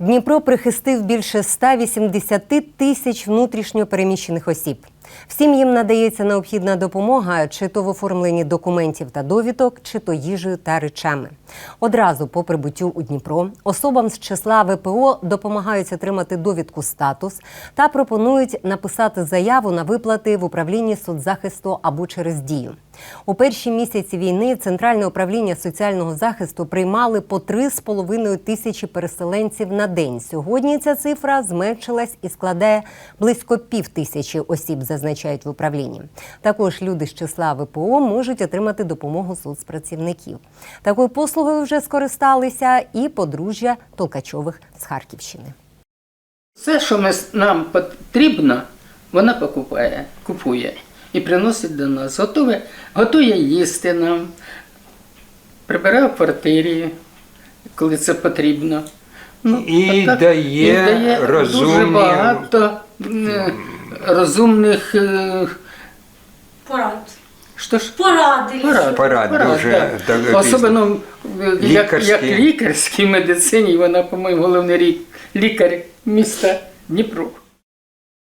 Дніпро прихистив більше 180 тисяч внутрішньо переміщених осіб. Всім їм надається необхідна допомога, чи то в оформленні документів та довідок, чи то їжею та речами. Одразу по прибуттю у Дніпро особам з числа ВПО допомагають отримати довідку статус та пропонують написати заяву на виплати в управлінні соцзахисту або через дію. У перші місяці війни Центральне управління соціального захисту приймали по 3,5 тисячі переселенців на день. Сьогодні ця цифра зменшилась і складає близько пів тисячі осіб, зазначають в управлінні. Також люди з числа ВПО можуть отримати допомогу соцпрацівників. Такою послугою вже скористалися і подружжя Толкачових з Харківщини. Все, що ми, нам потрібно, вона покупає, купує і приносить до нас. Готує, готує їсти нам, прибирає в квартирі, коли це потрібно. Ну, І отак. дає дуже розумні- багато е, розумних е, Порад. що ж, Поради. порад. Порад дуже, так, так, Особливо е, як, лікарські. як лікарській медицині, вона, по-моєму, головний рік, лікар міста Дніпро.